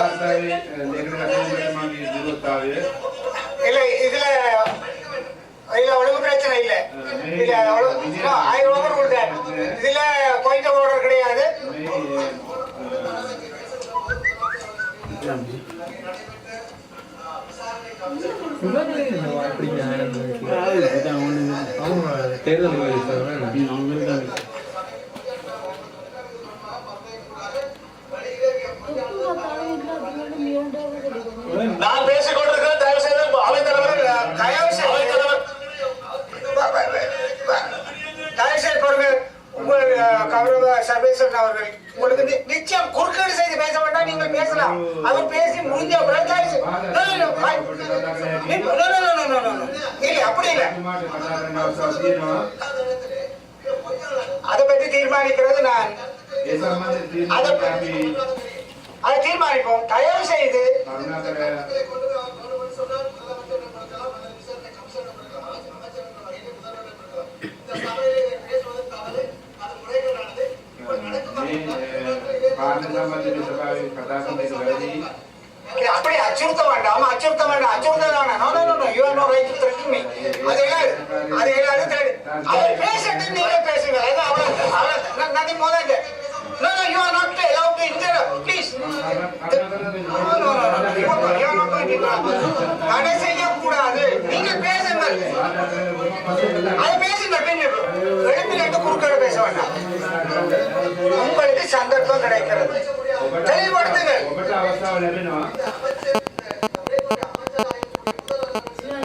අවස්ථාවේ ලේඛන කටයුතු මගේ දුරස්ථාවය இல்ல இதுல இதுல ஒழுங்கு பிரச்சனை இல்ல இதுல ஒழுங்கு- no, ஆயிரம் ஓவர் கொடுத்தாரு இதுல பாயிண்ட் ஓவர் கிடையாது මේ சபேஸ்வரன் அவர்கள். உங்களுக்கு நிச்சயம் குறுக்கீடு செய்து பேச வேண்டாம் நீங்கள் பேசலாம். அவர் பேசி முடிஞ்ச பிறகு இல்லை அப்படி இல்லை. அதை பற்றி தீர்மானிக்கிறது நான். அதை தீர்மானிப்போம். தயவு செய்து அப்படி அச்சுறுத்த வேண்டாம் அச்சுறுத்த வேண்டாம் அச்சுறுத்த வேண்டாம். No no no you are no right to threaten me அது அது அவர் நீங்க பேசுங்க. அது அவள அவள நதி no no you are not allowed to please no no no you are not தடை நீங்க அது பேசுங்க பின் பேச வேண்டாம் உங்களுக்கு சந்தர்ப்பம் கிடைக்கிறது தெளிவுபடுத்துங்கள்